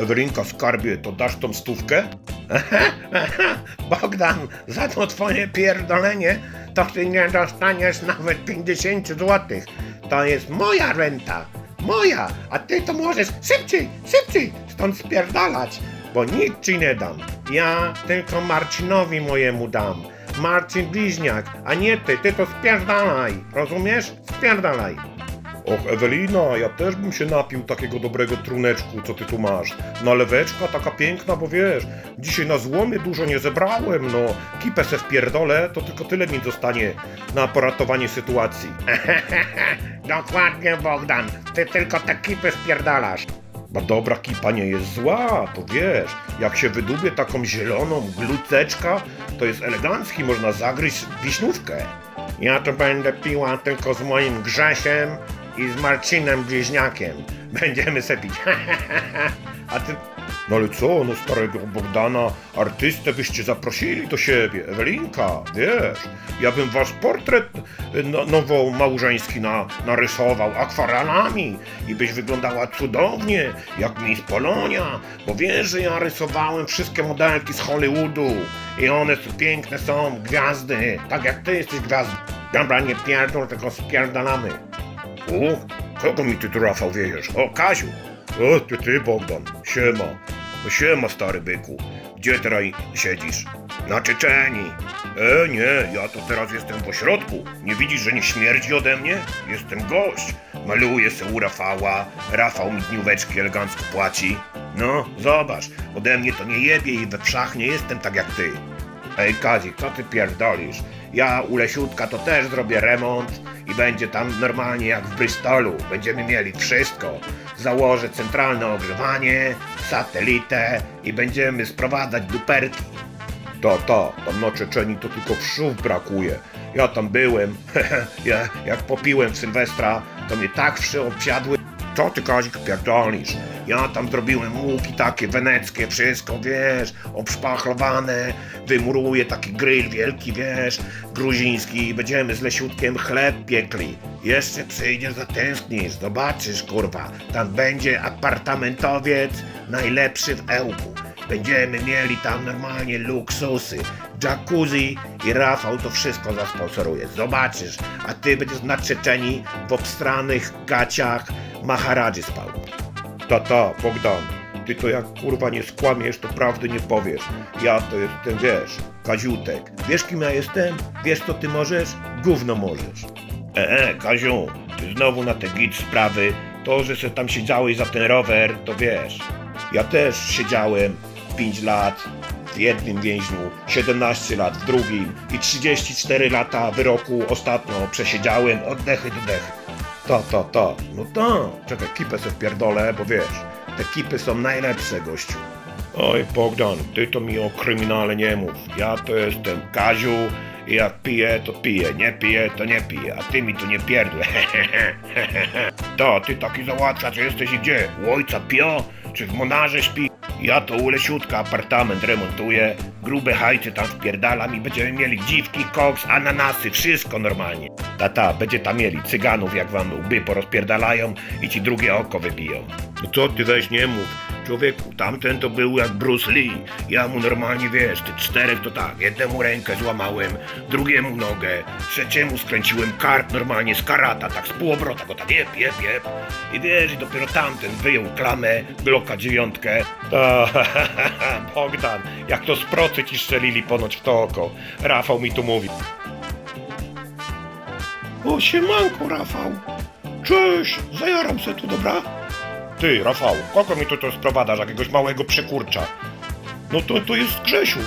Ewelinka, skarbie, to dasz tą stówkę? Bogdan, za to twoje pierdolenie to ty nie dostaniesz nawet 50 złotych. To jest moja renta. Moja, a ty to możesz szybciej, szybciej stąd spierdalać, bo nic ci nie dam. Ja tylko Marcinowi mojemu dam. Marcin bliźniak, a nie ty, ty to spierdalaj, rozumiesz? Spierdalaj. Och, Ewelina, ja też bym się napił takiego dobrego truneczku, co ty tu masz. Naleweczka taka piękna, bo wiesz, dzisiaj na złomie dużo nie zebrałem, no. Kipę se wpierdolę, to tylko tyle mi zostanie na poratowanie sytuacji. Dokładnie, Bogdan. Ty tylko te kipy wpierdalasz. Bo dobra kipa nie jest zła, to wiesz, jak się wydubie taką zieloną gluceczka, to jest elegancki, można zagryźć wiśnówkę. Ja to będę piła tylko z moim Grzesiem i z Marcinem Bliźniakiem. Będziemy se pić. A ty... No ale co, no starego Bogdana, artystę byście zaprosili do siebie, Ewelinka, wiesz, ja bym wasz portret no, nowo małżeński na, narysował akwarelami i byś wyglądała cudownie, jak Miss Polonia, bo wiesz, że ja rysowałem wszystkie modelki z Hollywoodu i one piękne są, gwiazdy, tak jak ty jesteś gwiazdą. Dobra, nie pierdol, tylko spierdalamy. O, kogo mi ty tu Rafał wiejesz? O, Kaziu! O, ty, ty Bogdan, siema. Siema, stary byku. Gdzie teraz siedzisz? Na Czeczeni. E, nie, ja to teraz jestem w ośrodku. Nie widzisz, że nie śmierdzi ode mnie? Jestem gość. Maluję se u Rafała. Rafał mi dnióweczki elegancko płaci. No, zobacz, ode mnie to nie jebie i we wszach nie jestem tak jak ty. Ej, Kazik, co ty pierdolisz? Ja u Lesiutka to też zrobię remont i będzie tam normalnie jak w Bristolu. Będziemy mieli wszystko. Założę centralne ogrzewanie, satelitę i będziemy sprowadzać duperki. To, to, tam na Czeczeni to tylko wszów brakuje. Ja tam byłem, ja, jak popiłem w Sylwestra, to mnie tak wszy obsiadły. Co ty Kazik pierdolisz? Ja tam zrobiłem łuki takie weneckie, wszystko, wiesz, obszpachlowane, wymuruję taki grill wielki, wiesz, gruziński i będziemy z Lesiutkiem chleb piekli. Jeszcze przyjdziesz, zatęsknisz, zobaczysz, kurwa, tam będzie apartamentowiec najlepszy w Ełku. Będziemy mieli tam normalnie luksusy, jacuzzi i Rafał to wszystko zasponsoruje. Zobaczysz, a ty będziesz na Czeczeni w obstranych gaciach Maharadży spał. Tata, Bogdan, ty to jak kurwa nie skłamiesz, to prawdy nie powiesz. Ja to jestem, wiesz, Kaziutek. Wiesz kim ja jestem? Wiesz co ty możesz? Gówno możesz. E, e, Kaziu, ty znowu na te git sprawy. To, że se tam siedziałeś za ten rower, to wiesz. Ja też siedziałem 5 lat w jednym więźniu, 17 lat w drugim i 34 lata wyroku ostatnio przesiedziałem oddechy do dechy. To, to, to. No to. Czekaj, kipę se wpierdolę, bo wiesz, te kipy są najlepsze, gościu. Oj, Bogdan, ty to mi o kryminale nie mów. Ja to jestem Kaziu i jak piję, to piję. Nie piję, to nie piję. A ty mi tu nie pierdle. to, ty taki załatwiacz jesteś i gdzie? U ojca Pio? Czy w Monarze śpi? Ja to u Lesiutka apartament remontuję, grube hajcy tam wpierdalam i będziemy mieli dziwki, koks, ananasy, wszystko normalnie. Tata, będzie tam mieli cyganów, jak wam łby porozpierdalają i ci drugie oko wybiją. No co ty weź nie mów, człowieku, tamten to był jak Bruce Lee. Ja mu normalnie, wiesz, ty czterech to tak, jednemu rękę złamałem, drugiemu nogę, trzeciemu skręciłem kark normalnie z karata, tak z półobrota go tak jeb, jeb, jeb. I wiesz, i dopiero tamten wyjął klamę, Glocka dziewiątkę. Ta, Bogdan, jak to z procy ci strzelili ponoć w to oko. Rafał mi tu mówi. O, siemanko, Rafał. Cześć, zajaram se tu, dobra? Ty, Rafał, kogo mi tu to sprowadzasz, jakiegoś małego przekurcza? No to, to jest Grzesiu.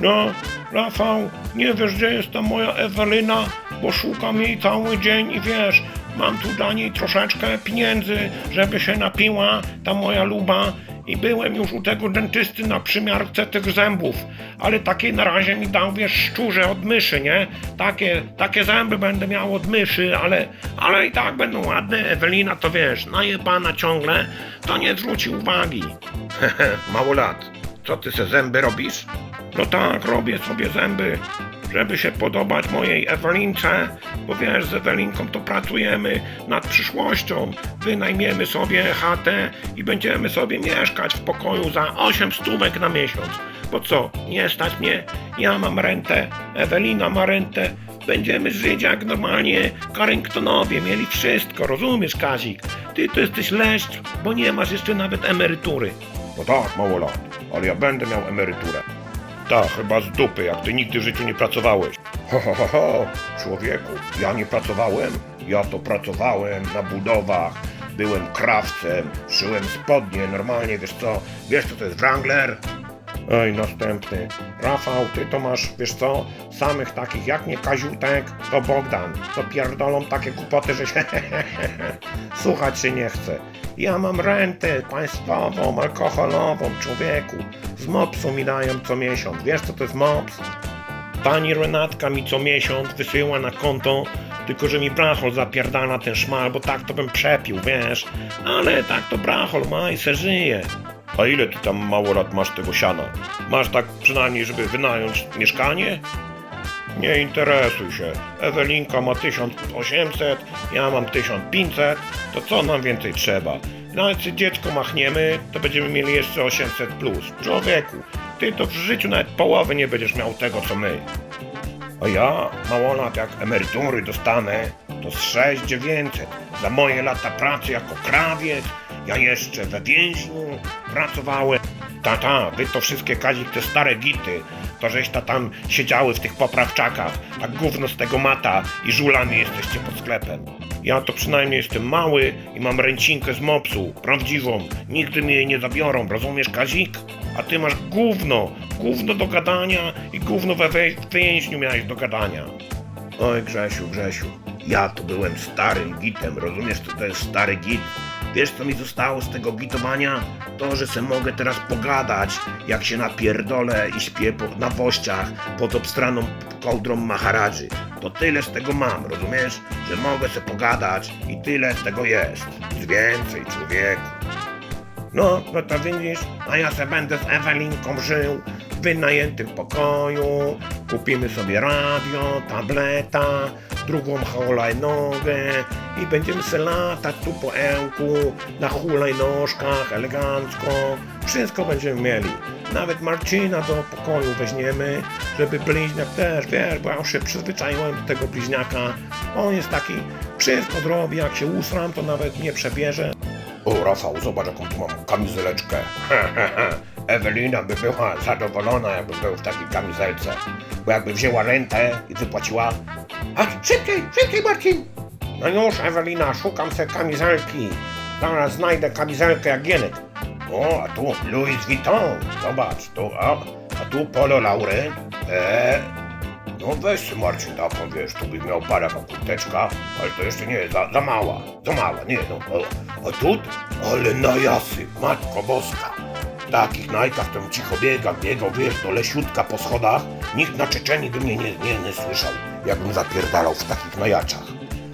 No, Rafał, nie wiesz, gdzie jest ta moja Ewelina, bo szukam jej cały dzień i wiesz, mam tu dla niej troszeczkę pieniędzy, żeby się napiła, ta moja luba. I byłem już u tego dentysty na przymiarce tych zębów, ale takie na razie mi dał, wiesz, szczurze od myszy, nie? Takie, takie zęby będę miał od myszy, ale, ale i tak będą ładne. Ewelina to wiesz, najebana ciągle, to nie zwróci uwagi. Hehe, mało lat. Co ty se zęby robisz? No tak, robię sobie zęby. Żeby się podobać mojej Ewelince, bo wiesz, z Ewelinką to pracujemy nad przyszłością. Wynajmiemy sobie chatę i będziemy sobie mieszkać w pokoju za 8 stówek na miesiąc. Bo co, nie stać mnie? Ja mam rentę, Ewelina ma rentę. Będziemy żyć jak normalnie Carringtonowie, mieli wszystko, rozumiesz Kazik? Ty to jesteś leszcz, bo nie masz jeszcze nawet emerytury. No tak, mało lat, ale ja będę miał emeryturę. Tak, chyba z dupy, jak ty nigdy w życiu nie pracowałeś. Ho, ho, ho, ho, człowieku, ja nie pracowałem, ja to pracowałem na budowach, byłem krawcem, szyłem spodnie, normalnie, wiesz co, wiesz co to jest Wrangler? Ej, następny. Rafał, ty to masz, wiesz co, samych takich jak nie Kaziutek, to Bogdan, to pierdolą takie głupoty, że się słuchać się nie chce. Ja mam rentę państwową, alkoholową, człowieku. Z mopsu mi dają co miesiąc. Wiesz co to jest mops? Pani Renatka mi co miesiąc wysyła na konto, tylko że mi brachol zapierdala ten szmal, bo tak to bym przepił, wiesz. Ale tak to brachol ma i se żyje. A ile ty tam mało lat masz tego siana? Masz tak przynajmniej, żeby wynająć mieszkanie? Nie interesuj się. Ewelinka ma 1800, ja mam 1500, to co nam więcej trzeba? Nawet jak dziecko machniemy, to będziemy mieli jeszcze 800 plus. Człowieku, ty to w życiu nawet połowy nie będziesz miał tego co my. A ja, mało lat jak emerytury dostanę, to z 6900 za moje lata pracy jako krawiec, ja jeszcze we więźniu pracowałem. Tata, wy to wszystkie Kazik, te stare gity, to żeś ta tam siedziały w tych poprawczakach, tak gówno z tego mata i żulami jesteście pod sklepem. Ja to przynajmniej jestem mały i mam ręcinkę z mopsu, prawdziwą. Nigdy mi jej nie zabiorą, rozumiesz Kazik? A ty masz gówno, gówno do gadania i gówno we więźniu miałeś do gadania. Oj Grzesiu, Grzesiu, ja tu byłem starym gitem, rozumiesz co to jest stary git? Wiesz co mi zostało z tego gitowania? To, że se mogę teraz pogadać, jak się napierdolę i śpię po, na wościach pod obstraną kołdrą Maharadży. To tyle z tego mam, rozumiesz? Że mogę se pogadać i tyle z tego jest. Nic więcej, człowieku. No, no to widzisz, a ja se będę z Ewelinką żył w wynajętym pokoju, kupimy sobie radio, tableta, drugą hulajnogę i będziemy se latać tu po ełku, na hulajnożkach, elegancko, wszystko będziemy mieli. Nawet Marcina do pokoju weźmiemy, żeby bliźniak też, wiesz, bo ja już się przyzwyczaiłem do tego bliźniaka. On jest taki, wszystko zrobi, jak się usram, to nawet nie przebierze. O, Rafał, zobacz jaką tu mam kamizeleczkę. Ewelina by była zadowolona, jakby był w takiej kamizelce. Bo jakby wzięła rentę i wypłaciła... A szybciej, szybciej Marcin! No już, Ewelina, szukam se kamizelki. Zaraz znajdę kamizelkę jak Gienek. O, a tu Louis Vuitton. Zobacz, tu, a, a tu Polo Lauren. Eee, no weź się Marcin taką, wiesz, tu by miał parę kurteczka, ale to jeszcze nie, za, za mała, za mała, nie no. O, a tu, ale na jasy, matko boska. W takich najkach bym cicho biegał, biegał, wiesz, do lesiutka po schodach. Nikt na Czeczeni by mnie nie, nie, nie słyszał, jakbym zapierdalał w takich najaczach.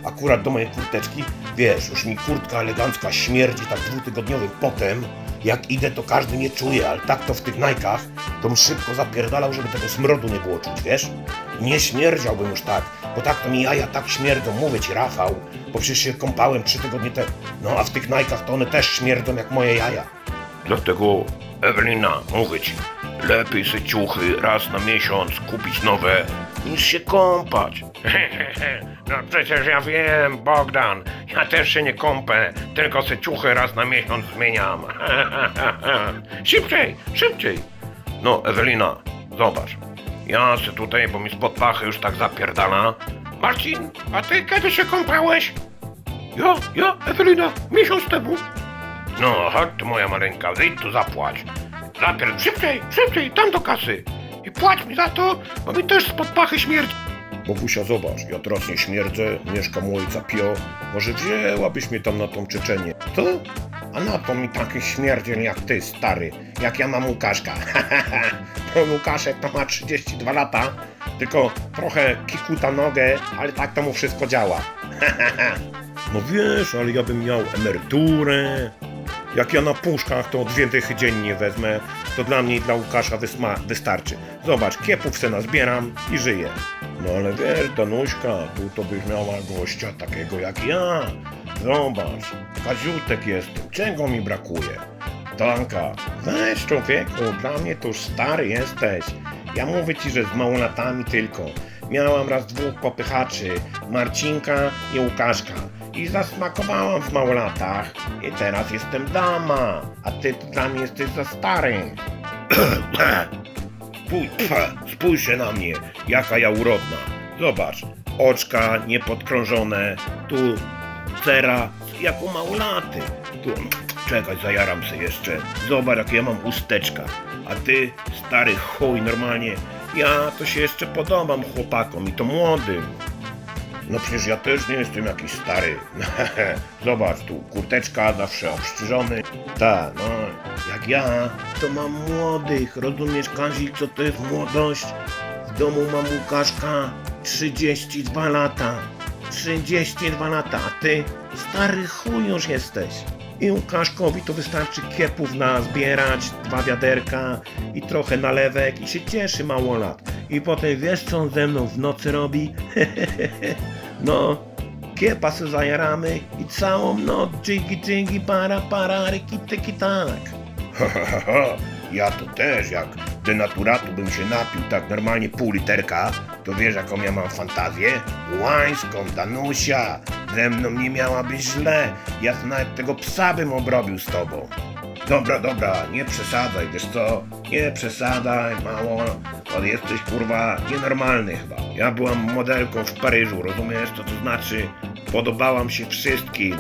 Akurat do mojej kurteczki, wiesz, już mi kurtka elegancka śmierdzi tak dwutygodniowym potem. Jak idę, to każdy nie czuje, ale tak to w tych najkach, to bym szybko zapierdalał, żeby tego smrodu nie było czuć, wiesz? Nie śmierdziałbym już tak, bo tak to mi jaja tak śmierdzą, mówię ci Rafał, bo przecież się kąpałem trzy tygodnie temu. No a w tych najkach to one też śmierdzą jak moje jaja. Dlatego, Ewelina, mówię ci, lepiej se ciuchy raz na miesiąc kupić nowe, niż się kąpać. No przecież ja wiem, Bogdan, ja też się nie kąpę, tylko se ciuchy raz na miesiąc zmieniam. szybciej, szybciej. No, Ewelina, zobacz. Ja se tutaj, bo mi spod pachy już tak zapierdala. Marcin, a ty kiedy się kąpałeś? Ja, ja, Ewelina, miesiąc temu. No, chodź tu moja maleńka, wyjdź tu zapłać. Zapierd... Szybciej, szybciej, tam do kasy. I płać mi za to, bo mi też spod pachy śmierdzi. Bogusia, zobacz, ja teraz nie śmierdzę, mieszkam u ojca Pio. Może wzięłabyś mnie tam na tą Czeczenię. Co? A na to mi taki śmierdziel jak ty, stary. Jak ja mam Łukaszka. Bo Łukaszek to ma 32 lata, tylko trochę kikuta nogę, ale tak to mu wszystko działa. no wiesz, ale ja bym miał emeryturę, Jak ja na puszkach to dwie dychy dziennie wezmę, to dla mnie i dla Łukasza wysma- wystarczy. Zobacz, kiepów se nazbieram i żyję. No ale wiesz, Danuśka, tu to byś miała gościa takiego jak ja. Zobacz, kaziutek jestem, czego mi brakuje? Danka, weź człowieku, dla mnie to już stary jesteś. Ja mówię ci, że z małolatami tylko. Miałam raz dwóch popychaczy, Marcinka i Łukaszka. I zasmakowałam w małolatach. I teraz jestem dama, a ty dla mnie jesteś za stary. Spójrz się na mnie, jaka ja urodna. Zobacz, oczka niepodkrążone, tu cera jak u małolaty. Tu, czekaj, zajaram się jeszcze. Zobacz, jakie ja mam usteczka. A ty, stary chuj, normalnie, ja to się jeszcze podobam chłopakom i to młodym. No przecież ja też nie jestem jakiś stary. Zobacz tu, kurteczka zawsze obstrzyżony. Ta, no, jak ja, to mam młodych. Rozumiesz, Kazik, co to jest młodość? W domu mam Łukaszka 32 lata. 32 lata, a ty stary chuj już jesteś. I Łukaszkowi to wystarczy kiepów nazbierać, dwa wiaderka i trochę nalewek i się cieszy małolat. I potem wiesz co on ze mną w nocy robi? no, kiepa se zajaramy i całą noc dżingi dżingi para para ryki tyki tak. ja to też jak denaturatu bym się napił tak normalnie pół literka, to wiesz jaką ja mam fantazję? Łańską, Danusia, ze mną nie miałabyś źle, ja nawet tego psa bym obrobił z tobą. Dobra, dobra, nie przesadzaj, wiesz co? Nie przesadzaj, mało, bo jesteś kurwa nienormalny chyba. Ja byłam modelką w Paryżu, rozumiesz co to znaczy? Podobałam się wszystkim.